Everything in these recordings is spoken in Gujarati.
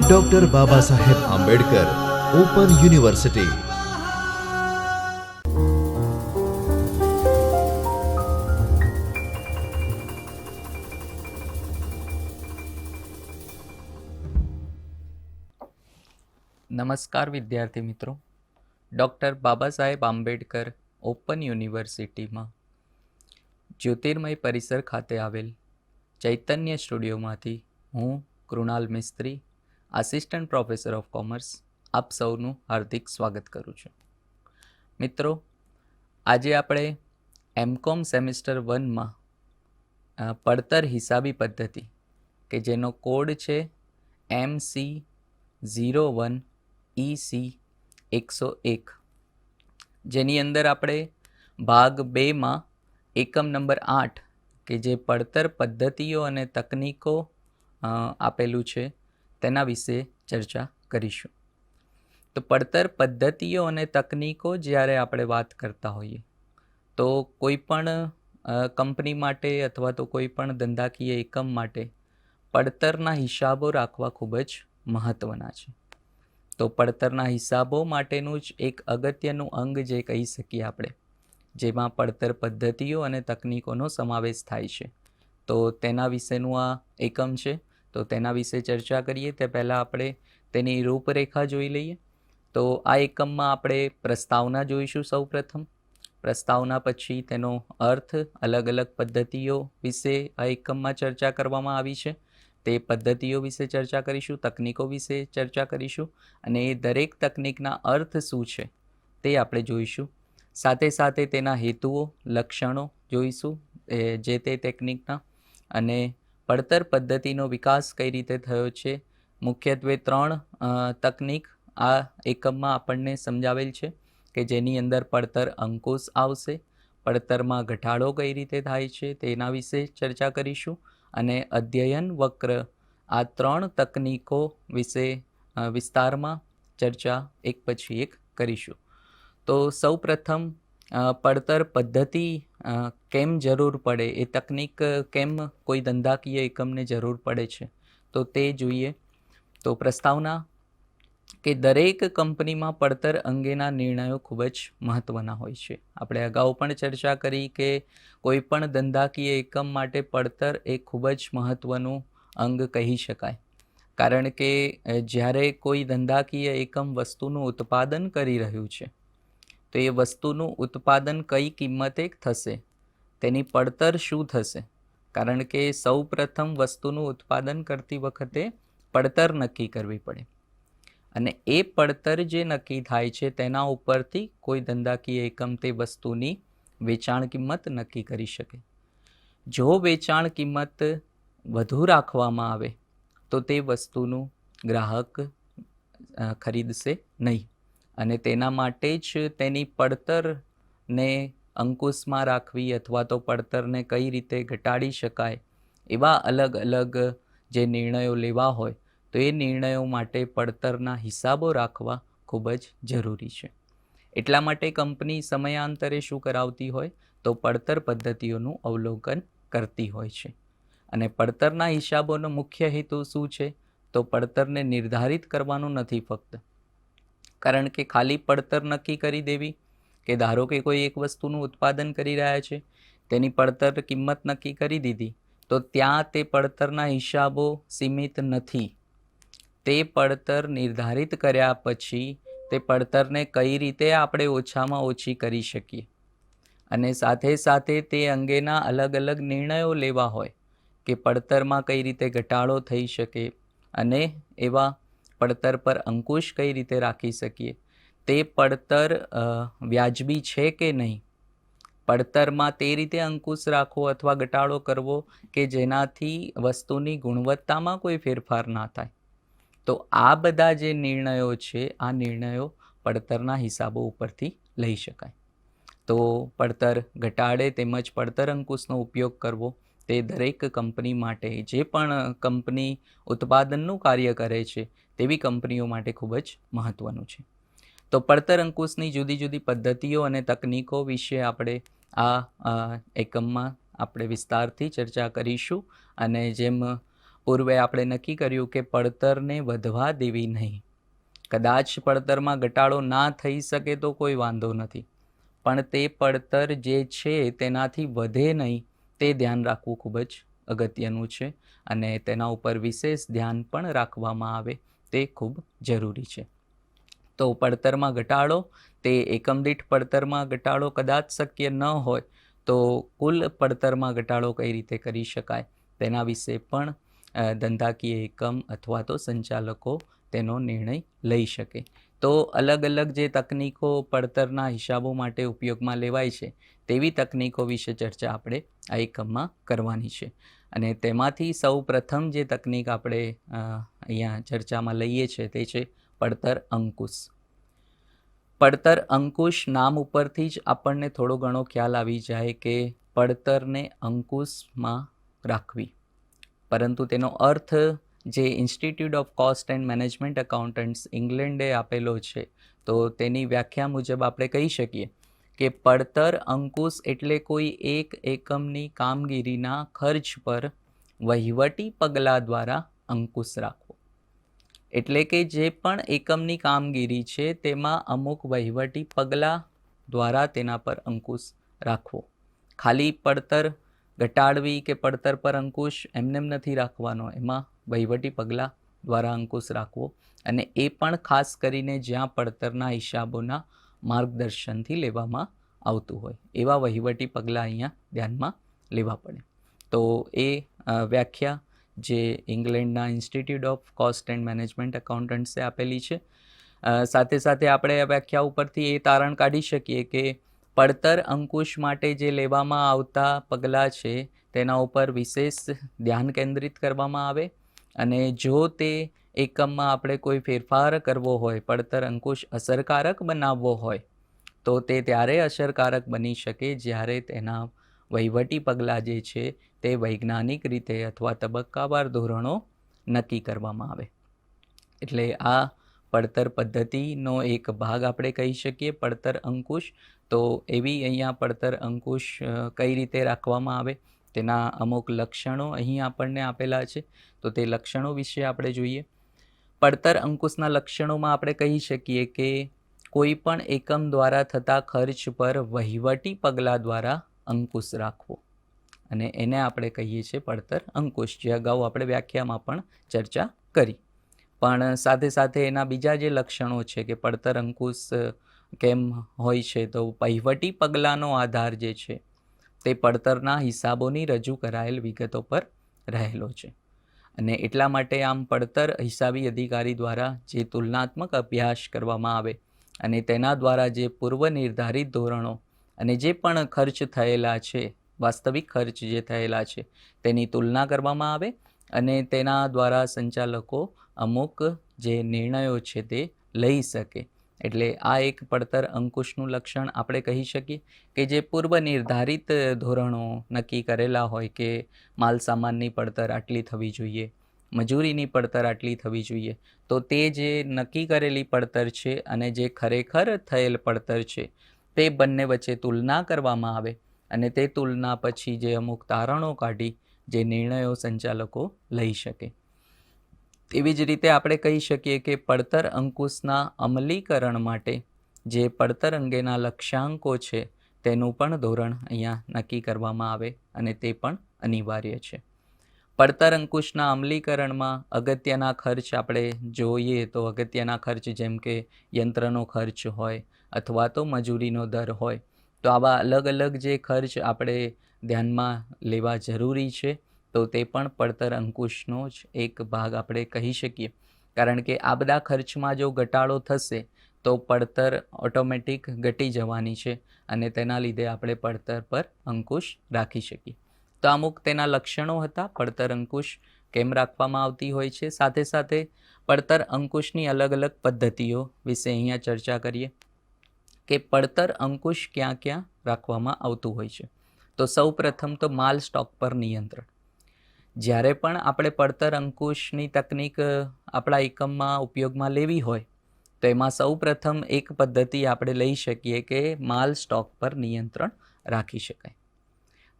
Doctor Baba Saheb Ambedkar open university નમસ્કાર વિદ્યાર્થી મિત્રો. ડૉક્ટર બાબા સાહેબ આંબેડકર ઓપન યુનિવર્સિટીમાં જ્યોતિર્મય પરિસર ખાતે આવેલ ચૈતન્ય સ્ટુડિયોમાંથી હું Krunal Mistry assistant professor of commerce આપ સૌનું હાર્દિક સ્વાગત કરું છું. મિત્રો, આજે આપણે એમકોમ સેમિસ્ટર વનમાં પડતર હિસાબી પદ્ધતિ, કે જેનો કોડ છે M C zero one EC એકસો એક, જેની અંદર આપણે ભાગ બેમાં એકમ નંબર આઠ, કે જે પડતર પદ્ધતિઓ અને તકનીકો આપેલું છે. તેના વિશે ચર્ચા કરીશું. તો પડતર પદ્ધતિઓ અને તકનીકો જ્યારે આપણે વાત કરતા હોઈએ, તો કોઈ પણ કંપની માટે અથવા તો કોઈ પણ ધંધાકીય એકમ માટે પડતરના હિસાબો રાખવા ખૂબ જ મહત્ત્વના છે. તો પડતરના હિસાબો માટેનું જ એક અગત્યનું અંગ જે કહી શકીએ આપણે, જેમાં પડતર પદ્ધતિઓ અને તકનીકોનો સમાવેશ થાય છે. તો તેના વિશેનું આ એકમ છે. તો તેના વિશે ચર્ચા કરીએ તે પહેલાં આપણે તેની રૂપરેખા જોઈ લઈએ. તો આ એકમમાં આપણે પ્રસ્તાવના જોઈશું સૌપ્રથમ. પ્રસ્તાવના પછી તેનો અર્થ અલગ અલગ પદ્ધતિઓ વિશે આ એકમમાં ચર્ચા કરવામાં આવી છે. તે પદ્ધતિઓ વિશે ચર્ચા કરીશું, તકનીકો વિશે ચર્ચા કરીશું અને એ દરેક તકનીકના અર્થ શું છે તે આપણે જોઈશું. સાથે સાથે તેના હેતુઓ, લક્ષણો જોઈશું જે તે ટેકનિકના અને પડતર પદ્ધતિનો વિકાસ કઈ રીતે થયો છે? મુખ્યત્વે ત્રણ તકનિક આ એકમમાં આપણને સમજાવેલ છે કે જેની અંદર પડતર અંકુશ આવશે, પડતરમાં ઘટાડો કઈ રીતે થાય છે તેના વિશે ચર્ચા કરીશું અને અધ્યયન વક્ર આ ત્રણ તકનીકો વિશે વિસ્તારમાં ચર્ચા એક પછી એક કરીશું. તો સૌ પ્રથમ પડતર પદ્ધતિ કેમ જરૂર પડે? એ તકનિક કેમ કોઈ ધંધાકીય એકમને જરૂર પડે છે? તો તે જોઈએ. તો પ્રસ્તાવના કે દરેક કંપનીમાં પડતર અંગેના નિર્ણયો ખૂબ જ મહત્ત્વના હોય છે. આપણે અગાઉ પણ ચર્ચા કરી કે કોઈ પણ ધંધાકીય એકમ માટે પડતર એ ખૂબ જ મહત્ત્વનું અંગ કહી શકાય. કારણ કે જ્યારે કોઈ ધંધાકીય એકમ વસ્તુનું ઉત્પાદન કરી રહ્યું છે તો એ વસ્તુનું ઉત્પાદન કઈ કિંમતે થશે? તેની પડતર શું થશે? કારણ કે સૌ પ્રથમ વસ્તુનું ઉત્પાદન કરતી વખતે પડતર નક્કી કરવી પડે. અને એ પડતર જે નક્કી થાય છે તેના ઉપરથી કોઈ ધંધાકીય એકમ તે વસ્તુની વેચાણ કિંમત નક્કી કરી શકે. જો વેચાણ કિંમત વધુ રાખવામાં આવે, તો તે વસ્તુનું ગ્રાહક ખરીદશે નહીં. અને તેના માટે જ તેની પડતરને અંકુશમાં રાખવી અથવા તો પડતરને કઈ રીતે ઘટાડી શકાય એવા અલગ અલગ જે નિર્ણયો લેવા હોય, તો એ નિર્ણયો માટે પડતરના હિસાબો રાખવા ખૂબ જ જરૂરી છે. એટલા માટે કંપની સમયાંતરે શું કરાવતી હોય, તો પડતર પદ્ધતિઓનું અવલોકન કરતી હોય છે. અને પડતરના હિસાબોનો મુખ્ય હેતુ શું છે, તો પડતરને નિર્ધારિત કરવાનું નથી ફક્ત. કારણ કે ખાલી પડતર નક્કી કરી દેવી કે ધારો કે કોઈ એક વસ્તુનું ઉત્પાદન કરી રહ્યા છે, તેની પડતર કિંમત નક્કી કરી દીધી, તો ત્યાં તે પડતરના હિસાબો સીમિત નથી. તે પડતર નિર્ધારિત કર્યા પછી તે પડતરને કઈ રીતે આપણે ઓછામાં ઓછી કરી શકીએ? અને સાથે સાથે તે અંગેના અલગ અલગ નિર્ણયો લેવા હોય કે પડતરમાં કઈ રીતે ઘટાડો થઈ શકે અને એવા પડતર પર અંકુશ કઈ રીતે રાખી શકીએ? તે પડતર વ્યાજબી છે કે નહીં? પડતરમાં તે રીતે અંકુશ રાખવો અથવા ઘટાડો કરવો કે જેનાથી વસ્તુની ગુણવત્તામાં કોઈ ફેરફાર ના થાય? તો આ બધા જે નિર્ણયો છે, આ નિર્ણયો પડતરના હિસાબો ઉપરથી લઈ શકાય. તો પડતર ઘટાડે તેમજ પડતર અંકુશનો ઉપયોગ કરવો, તે દરેક કંપની માટે જે પણ કંપની ઉત્પાદનનું કાર્ય કરે છે તેવી કંપનીઓ માટે ખૂબ જ મહત્ત્વનું છે. તો પડતર અંકુશની જુદી જુદી પદ્ધતિઓ અને તકનીકો વિશે આપણે આ એકમમાં આપણે વિસ્તારથી ચર્ચા કરીશું અને જેમ પૂર્વે આપણે નક્કી કર્યું કે પડતરને વધવા દેવી નહીં. કદાચ પડતરમાં ઘટાડો ના થઈ શકે તો કોઈ વાંધો નથી. પણ તે પડતર જે છે તેનાથી વધે નહીં તે ધ્યાન રાખવું ખૂબ જ અગત્યનું છે અને તેના ઉપર વિશેષ ધ્યાન પણ રાખવામાં આવે. તે ખૂબ જરૂરી છે. તો પડતરમાં ઘટાડો, તે એકમ દીઠ પડતરમાં ઘટાડો કદાચ શક્ય ન હોય, તો કુલ પડતરમાં ઘટાડો કઈ રીતે કરી શકાય? તેના વિશે પણ ધંધાકીય એકમ અથવા તો સંચાલકો તેનો નિર્ણય લઈ શકે. તો અલગ અલગ જે તકનીકો પડતરના હિસાબો માટે ઉપયોગમાં લેવાય છે, તેવી તકનીકો વિશે ચર્ચા આપણે આ એકમમાં કરવાની છે. અને તેમાંથી સૌ પ્રથમ જે તકનિક આપણે અહીંયા ચર્ચામાં લઈએ છીએ તે છે પડતર અંકુશ. પડતર અંકુશ નામ ઉપરથી જ આપણને થોડો ઘણો ખ્યાલ આવી જાય કે પડતરને અંકુશમાં રાખવી. પરંતુ તેનો અર્થ જે institute of cost and management accountants ઇંગ્લેન્ડે આપેલો છે, તો તેની વ્યાખ્યા મુજબ આપણે કહી શકીએ કે પડતર અંકુશ એટલે કોઈ એક એકમની કામગીરીના ખર્ચ પર વહીવટી પગલાં દ્વારા અંકુશ રાખવો. એટલે કે જે પણ એકમની કામગીરી છે તેમાં અમુક વહીવટી પગલાં દ્વારા તેના પર અંકુશ રાખવો. ખાલી પડતર ઘટાડવી કે પડતર પર અંકુશ એમનેમ નથી રાખવાનો. એમાં વહીવટી પગલાં દ્વારા અંકુશ રાખવો. અને એ પણ ખાસ કરીને જ્યાં પડતરના હિસાબોના માર્ગદર્શનથી લેવામાં આવતું હોય. એવા વહીવટી પગલાં અહીંયા ધ્યાનમાં લેવા પડે. તો એ વ્યાખ્યા જે ઇંગ્લેન્ડના institute of cost and management એકાઉન્ટન્ટ્સે આપેલી છે. સાથે સાથે આપણે વ્યાખ્યા ઉપરથી એ તારણ કાઢી શકીએ કે પડતર અંકુશ માટે જે લેવામાં આવતા પગલાં છે, તેના ઉપર વિશેષ ધ્યાન કેન્દ્રિત કરવામાં આવે અને જો તે એકમમાં આપણે કોઈ ફેરફાર કરવો હોય, પડતર અંકુશ અસરકારક બનાવવો હોય, તો તે ત્યારે અસરકારક બની શકે જ્યારે તેના વહીવટી પગલાં જે છે તે વૈજ્ઞાનિક રીતે અથવા તબક્કાવાર ધોરણો નક્કી કરવામાં આવે. એટલે આ પડતર પદ્ધતિનો એક ભાગ આપણે કહી શકીએ પડતર અંકુશ. તો એવી અહીંયા પડતર અંકુશ કઈ રીતે રાખવામાં આવે? તેના અમુક લક્ષણો અહીં આપણને આપેલા છે. તો તે લક્ષણો વિશે આપણે જોઈએ. પડતર અંકુશના લક્ષણોમાં આપણે કહી શકીએ કે કોઈ પણ એકમ દ્વારા થતા ખર્ચ પર વહીવટી પગલાં દ્વારા અંકુશ રાખવો. અને એને આપણે કહીએ છીએ પડતર અંકુશ, જે અગાઉ આપણે વ્યાખ્યામાં પણ ચર્ચા કરી. પણ સાથે સાથે એના બીજા જે લક્ષણો છે કે પડતર અંકુશ કેમ હોય છે, તો વહીવટી પગલાંનો આધાર જે છે, તે પડતરના હિસાબોની રજૂ કરાયેલ વિગતો પર રહેલો છે. અને એટલા માટે આમ પડતર હિસાબી અધિકારી દ્વારા જે તુલનાત્મક અભ્યાસ કરવામાં આવે અને તેના દ્વારા જે પૂર્વ નિર્ધારિત ધોરણો અને જે પણ ખર્ચ થયેલા છે, વાસ્તવિક ખર્ચ જે થયેલા છે, તેની તુલના કરવામાં આવે અને તેના દ્વારા સંચાલકો અમુક જે નિર્ણયો છે તે લઈ શકે. એટલે આ એક પડતર અંકુશનું લક્ષણ આપણે કહી શકીએ કે જે પૂર્વ નિર્ધારિત ધોરણો નક્કી કરેલા હોય કે માલ સામાનની પડતર આટલી થવી જોઈએ, મજૂરીની પડતર આટલી થવી જોઈએ, તો તે જે નક્કી કરેલી પડતર છે અને જે ખરેખર થયેલ પડતર છે, તે બંને વચ્ચે તુલના કરવામાં આવે અને તે તુલના પછી જે અમુક તારણો કાઢી જે નિર્ણયો સંચાલકો લઈ શકે. તેવી જ રીતે આપણે કહી શકીએ કે પડતર અંકુશના અમલીકરણ માટે જે પડતર અંગેના લક્ષ્યાંકો છે, તેનું પણ ધોરણ અહીંયા નક્કી કરવામાં આવે અને તે પણ અનિવાર્ય છે. પડતર અંકુશના અમલીકરણમાં અગત્યના ખર્ચ આપણે જોઈએ તો અગત્યના ખર્ચ જેમ કે યંત્રનો ખર્ચ હોય અથવા તો મજૂરીનો દર હોય, તો આવા અલગ અલગ જે ખર્ચ આપણે ધ્યાનમાં લેવા જરૂરી છે. તો તે પણ પડતર અંકુશનો જ એક ભાગ આપણે કહી શકીએ. કારણ કે આ બધા ખર્ચમાં જો ઘટાડો થશે, તો પડતર ઓટોમેટિક ઘટી જવાની છે અને તેના લીધે આપણે પડતર પર અંકુશ રાખી શકીએ. તો અમુક તેના લક્ષણો હતા, પડતર અંકુશ કેમ રાખવામાં આવતી હોય છે? સાથે સાથે પડતર અંકુશની અલગ અલગ પદ્ધતિઓ વિશે અહીંયા ચર્ચા કરીએ. કે પડતર અંકુશ ક્યાં ક્યાં રાખવામાં આવતું હોય છે? તો સૌ પ્રથમ તો માલ સ્ટોક પર નિયંત્રણ. જ્યારે પણ આપણે પડતર અંકુશની તકનીક આપણા એકમમાં ઉપયોગમાં લેવી હોય, તો એમાં સૌ પ્રથમ એક પદ્ધતિ આપણે લઈ શકીએ કે માલ સ્ટોક પર નિયંત્રણ રાખી શકાય.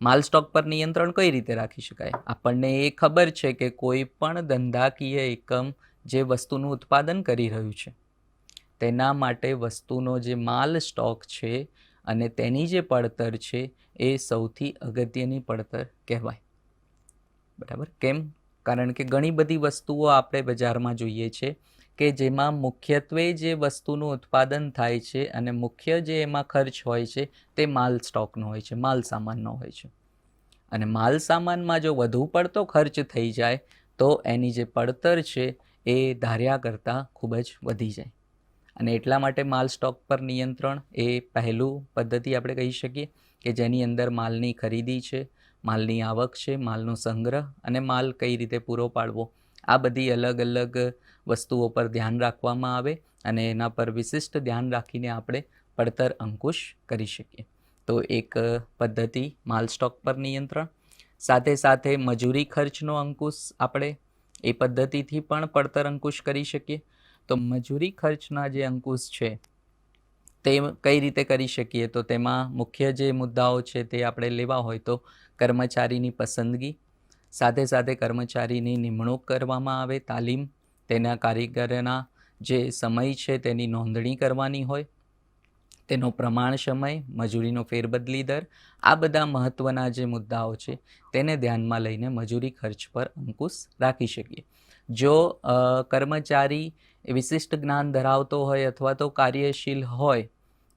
માલ સ્ટોક પર નિયંત્રણ કઈ રીતે રાખી શકાય? આપણને એ ખબર છે કે કોઈ પણ ધંધાકીય એકમ જે વસ્તુનું ઉત્પાદન કરી રહ્યું છે, તેના માટે વસ્તુનો જે માલ સ્ટોક છે અને તેની જે પડતર છે એ સૌથી અગત્યની પડતર કહેવાય. બરાબર? કેમ? કારણ કે ઘણી બધી વસ્તુઓ આપણે બજારમાં જોઈએ છે કે જેમાં મુખ્યત્વે જે વસ્તુનું ઉત્પાદન થાય છે અને મુખ્ય જે એમાં ખર્ચ હોય છે તે માલ સ્ટોકનો હોય છે, માલ સામાનનો હોય છે. અને માલ સામાનમાં જો વધુ પડતો ખર્ચ થઈ જાય તો એની જે પડતર છે એ ધાર્યા કરતાં ખૂબ જ વધી જાય. અને એટલા માટે માલ સ્ટોક પર નિયંત્રણ એ પહેલું પદ્ધતિ આપણે કહી શકીએ કે જેની અંદર માલની ખરીદી છે માલની આવક છે, માલનો સંગ્રહ અને માલ કઈ રીતે પૂરો પાડવો. આ બધી અલગ અલગ વસ્તુઓ પર ધ્યાન રાખવામાં આવે અને એના પર વિશિષ્ટ ધ્યાન રાખીને આપણે પડતર અંકુશ કરી શકીએ. તો એક પદ્ધતિ, માલ સ્ટોક પર નિયંત્રણ. સાથે સાથે મજૂરી ખર્ચનો અંકુશ આપણે એ પદ્ધતિથી પણ પડતર અંકુશ કરી શકીએ. તો મજૂરી ખર્ચના જે અંકુશ છે તે કઈ રીતે કરી શકીએ? તો તેમાં મુખ્ય જે મુદ્દાઓ છે તે આપણે લેવા હોય તો કર્મચારીની પસંદગી સાથે સાથે કર્મચારીની નિમણૂક કરવામાં આવે તાલીમ તેના કારીગરના જે સમય છે તેની નોંધણી કરવાની હોય તેનો પ્રમાણ સમય મજૂરીનો ફેરબદલી દર આ બધા મહત્ત્વના જે મુદ્દાઓ છે તેને ધ્યાનમાં લઈને મજૂરી ખર્ચ પર અંકુશ રાખી શકીએ. જો અ, કર્મચારી વિશિષ્ટ જ્ઞાન ધરાવતો હોય અથવા તો કાર્યશીલ હોય,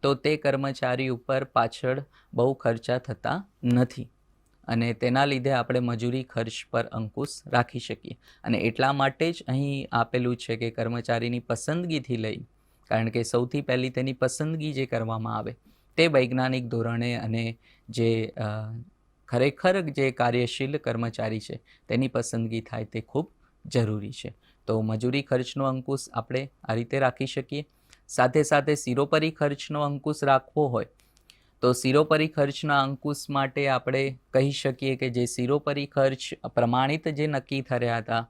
તો તે કર્મચારી ઉપર પાછળ બહુ ખર્ચા થતા નથી. અને તેના લીધે આપણે મજૂરી ખર્ચ પર અંકુશ રાખી શકીએ. અને એટલા માટે જ અહીં આપેલું છે કે કર્મચારીની પસંદગીથી લઈ, કારણ કે સૌથી પહેલી તેની પસંદગી જે કરવામાં આવે, તે વૈજ્ઞાનિક ધોરણે અને જે ખરેખર જે કાર્યશીલ કર્મચારી છે, તેની પસંદગી થાય તે ખૂબ જરૂરી છે. તો મજૂરી ખર્ચનો અંકુશ આપણે આ રીતે રાખી શકીએ. સાથે સાથે સિરોપરી ખર્ચનો અંકુશ રાખવો હોય તો સિરોપરી ખર્ચના અંકુશ માટે આપણે કહી શકીએ કે જે સિરોપરી ખર્ચ પ્રમાણિત જે નક્કી થયા હતા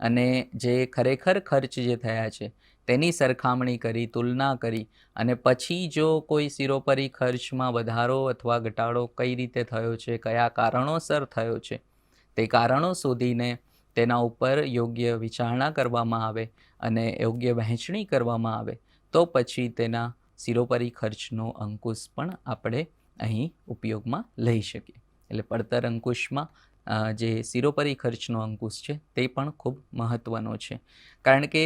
અને જે ખરેખર ખર્ચ જે થયા છે તેની સરખામણી કરી, તુલના કરી અને પછી જો કોઈ સિરોપરી ખર્ચમાં વધારો અથવા ઘટાડો કઈ રીતે થયો છે, કયા કારણોસર થયો છે તે કારણો શોધીને તેના ઉપર યોગ્ય વિચારણા કરવામાં આવે અને યોગ્ય વહેંચણી કરવામાં આવે, તો પછી તેના સિરોપરી ખર્ચનો અંકુશ પણ આપણે અહીં ઉપયોગમાં લઈ શકીએ. એટલે પડતર અંકુશમાં જે સિરોપરી ખર્ચનો અંકુશ છે તે પણ ખૂબ મહત્ત્વનો છે. કારણ કે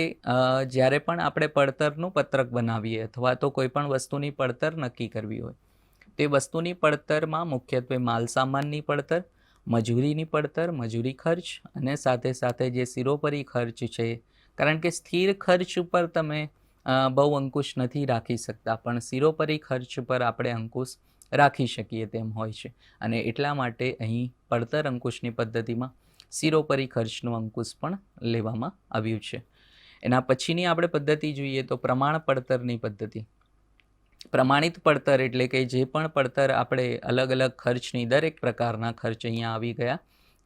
જ્યારે પણ આપણે પડતરનું પત્રક બનાવીએ અથવા તો કોઈ પણ વસ્તુની પડતર નક્કી કરવી હોય, તે વસ્તુની પડતરમાં મુખ્યત્વે માલસામાનની પડતર મજૂરીની પડતર, મજૂરી ખર્ચ અને સાથે સાથે જે સિરોપરી ખર્ચ છે, કારણ કે સ્થિર ખર્ચ ઉપર તમે બહુ અંકુશ નથી રાખી શકતા, પણ સિરોપરી ખર્ચ પર આપણે અંકુશ રાખી શકીએ તેમ હોય છે. અને એટલા માટે અહીં પડતર અંકુશની પદ્ધતિમાં સિરોપરી ખર્ચનું અંકુશ પણ લેવામાં આવ્યું છે. એના પછીની આપણે પદ્ધતિ જોઈએ તો પ્રમાણ પડતરની પદ્ધતિ. પ્રમાણિત પડતર એટલે કે જે પણ પડતર આપણે અલગ અલગ ખર્ચની દરેક પ્રકારના ખર્ચ અહીંયા આવી ગયા.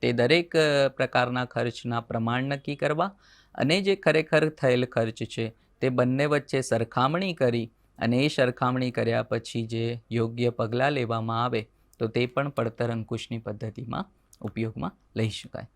તે દરેક પ્રકારના ખર્ચના પ્રમાણ નક્કી કરવા અને જે ખરેખર થયેલ ખર્ચ છે તે બંને વચ્ચે સરખામણી કરી અને એ સરખામણી કર્યા પછી જે યોગ્ય પગલાં લેવામાં આવે તો તે પણ પડતર અંકુશની પદ્ધતિમાં ઉપયોગમાં લઈ શકાય.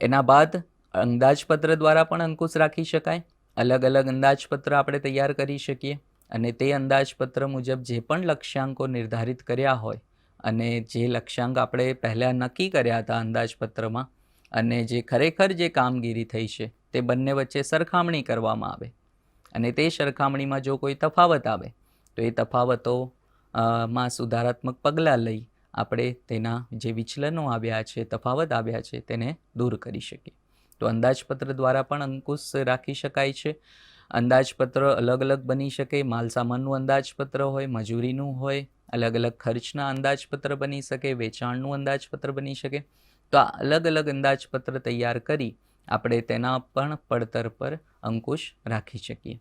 એના બાદ અંદાજપત્ર દ્વારા પણ અંકુશ રાખી શકાય. અલગ અલગ અંદાજપત્ર આપણે તૈયાર કરી શકીએ. અને તે અંદાજપત્ર મુજબ જે પણ લક્ષ્યાંકો નિર્ધારિત કર્યા હોય અને જે લક્ષ્યાંક આપણે પહેલાં નક્કી કર્યા હતા અંદાજપત્રમાં અને જે ખરેખર જે કામગીરી થઈ છે તે બંને વચ્ચે સરખામણી કરવામાં આવે અને તે સરખામણીમાં જો કોઈ તફાવત આવે તો એ તફાવતો માં સુધારાત્મક પગલાં લઈ આપણે તેના જે વિચલનો આવ્યા છે, તફાવત આવ્યા છે તેને દૂર કરી શકીએ. તો અંદાજપત્ર દ્વારા પણ અંકુશ રાખી શકાય છે. અંદાજપત્ર અલગ અલગ બની શકે માલ સામાનનું અંદાજપત્ર હોય, મજૂરીનું હોય અલગ અલગ ખર્ચના અંદાજપત્ર બની શકે, વેચાણનું અંદાજપત્ર બની શકે. તો આ અલગ અલગ અંદાજપત્ર તૈયાર કરી આપણે તેના પણ પડતર પર અંકુશ રાખી શકીએ.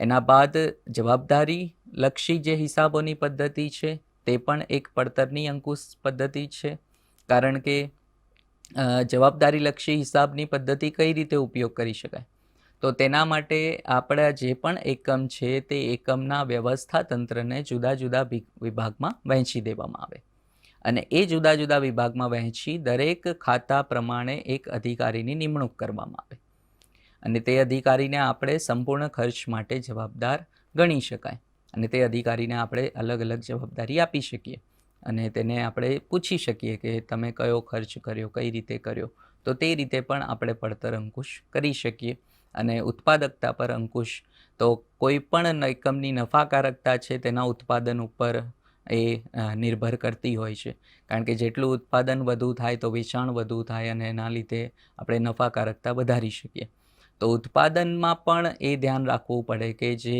એના બાદ જવાબદારી લક્ષી જે હિસાબોની પદ્ધતિ છે, તે પણ એક પડતરની અંકુશ પદ્ધતિ છે. કારણ કે જવાબદારી જવાબદારીલક્ષી હિસાબની પદ્ધતિ કઈ રીતે ઉપયોગ કરી શકાય? તો તેના માટે આપણા જે પણ એકમ છે તે એકમના વ્યવસ્થા તંત્રને જુદા જુદા વિભાગમાં વહેંચી દેવામાં આવે. અને એ જુદા જુદા વિભાગમાં વહેંચી દરેક ખાતા પ્રમાણે એક અધિકારીની નિમણૂક કરવામાં આવે. અને તે અધિકારીને આપણે સંપૂર્ણ ખર્ચ માટે જવાબદાર ગણી શકાય. અને તે અધિકારીને આપણે અલગ અલગ જવાબદારી આપી શકીએ. અને તેને આપણે પૂછી શકીએ કે તમે કયો ખર્ચ કર્યો, કઈ રીતે કર્યો. તો તે રીતે પણ આપણે પડતર અંકુશ કરી શકીએ. અને ઉત્પાદકતા પર અંકુશ. તો કોઈ પણ એકમની નફાકારકતા છે તેના ઉત્પાદન ઉપર એ નિર્ભર કરતી હોય છે. કારણ કે જેટલું ઉત્પાદન વધુ થાય તો વેચાણ વધુ થાય અને એના લીધે આપણે નફાકારકતા વધારી શકીએ. તો ઉત્પાદનમાં પણ એ ધ્યાન રાખવું પડે કે જે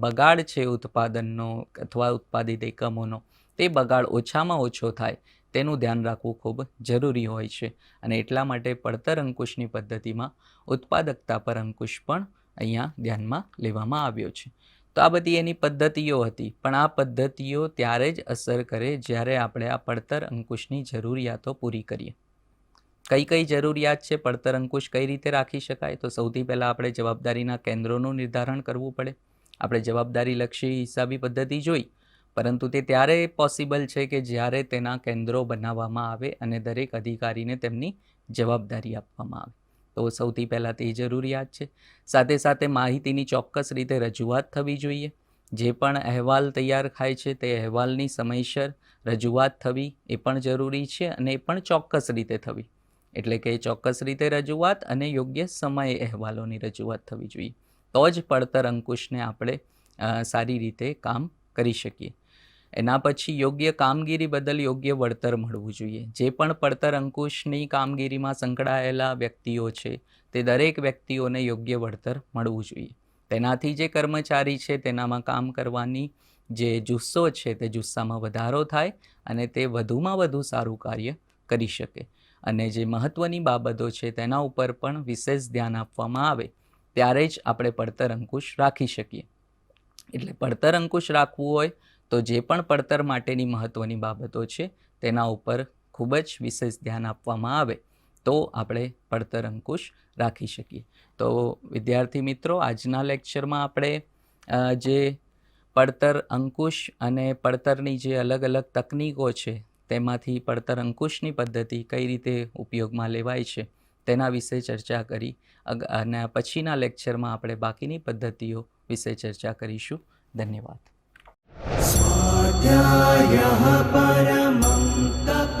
બગાડ છે ઉત્પાદનનો અથવા ઉત્પાદિત એકમોનો, તે બગાડ ઓછામાં ઓછો થાય. તેનું ધ્યાન રાખવું ખૂબ જરૂરી હોય છે અને એટલા માટે પડતર અંકુશની પદ્ધતિમાં ઉત્પાદકતા પર અંકુશ પણ અહીંયા ધ્યાનમાં લેવામાં આવ્યો છે. તો આ બધી એની પદ્ધતિઓ હતી, પણ આ પદ્ધતિઓ ત્યારે જ અસર કરે જ્યારે આપણે આ પડતર અંકુશની જરૂરિયાતો પૂરી કરીએ. કઈ કઈ જરૂરિયાત છે પડતર અંકુશ કઈ રીતે રાખી શકાય? તો સૌથી પહેલાં આપણે જવાબદારીના કેન્દ્રોનું નિર્ધારણ કરવું પડે. આપણે જવાબદારીલક્ષી હિસાબી પદ્ધતિ જોઈ પરંતુ તે ત્યારે પોસિબલ છે કે જ્યારે તેના કેન્દ્રો બનાવવામાં આવે અને દરેક અધિકારીને તેમની જવાબદારી આપવામાં આવે. તો સૌથી પહેલાં તે જરૂરિયાત છે. સાથે સાથે માહિતીની ચોક્કસ રીતે રજૂઆત થવી જોઈએ. જે પણ અહેવાલ તૈયાર થાય છે તે અહેવાલની સમયસર રજૂઆત થવી એ પણ જરૂરી છે અને એ પણ ચોક્કસ રીતે થવી. એટલે કે ચોક્કસ રીતે રજૂઆત અને યોગ્ય સમયે અહેવાલોની રજૂઆત થવી જોઈએ. તો જ પડતર અંકુશને આપણે સારી રીતે કામ કરી શકીએ. એના પછી યોગ્ય કામગીરી બદલ યોગ્ય વળતર મળવું જોઈએ. જે પણ પડતર અંકુશની કામગીરીમાં સંકળાયેલા વ્યક્તિઓ છે, તે દરેક વ્યક્તિઓને યોગ્ય વળતર મળવું જોઈએ. તેનાથી જે કર્મચારી છે, તેનામાં કામ કરવાની જે જુસ્સો છે, તે જુસ્સામાં વધારો થાય અને તે વધુમાં વધુ સારું કાર્ય કરી શકે. અને જે મહત્ત્વની બાબતો છે, તેના ઉપર પણ વિશેષ ધ્યાન આપવામાં આવે, ત્યારે જ આપણે પડતર અંકુશ રાખી શકીએ. એટલે પડતર અંકુશ રાખવું હોય તો જે પણ પડતર માટેની મહત્ત્વની બાબતો છે, તેના ઉપર ખૂબ જ વિશેષ ધ્યાન આપવામાં આવે તો આપણે પડતર અંકુશ રાખી શકીએ. તો વિદ્યાર્થી મિત્રો, આજના લેક્ચરમાં આપણે જે પડતર અંકુશ અને પડતરની જે અલગ અલગ તકનીકો છે, તેમાંથી પડતર અંકુશની પદ્ધતિ કઈ રીતે ઉપયોગમાં લેવાય છે, તેના વિશે ચર્ચા કરી અને પછીના લેક્ચરમાં આપણે બાકીની પદ્ધતિઓ વિશે ચર્ચા કરીશું. ધન્યવાદ. स्वाध्यायः परमं तप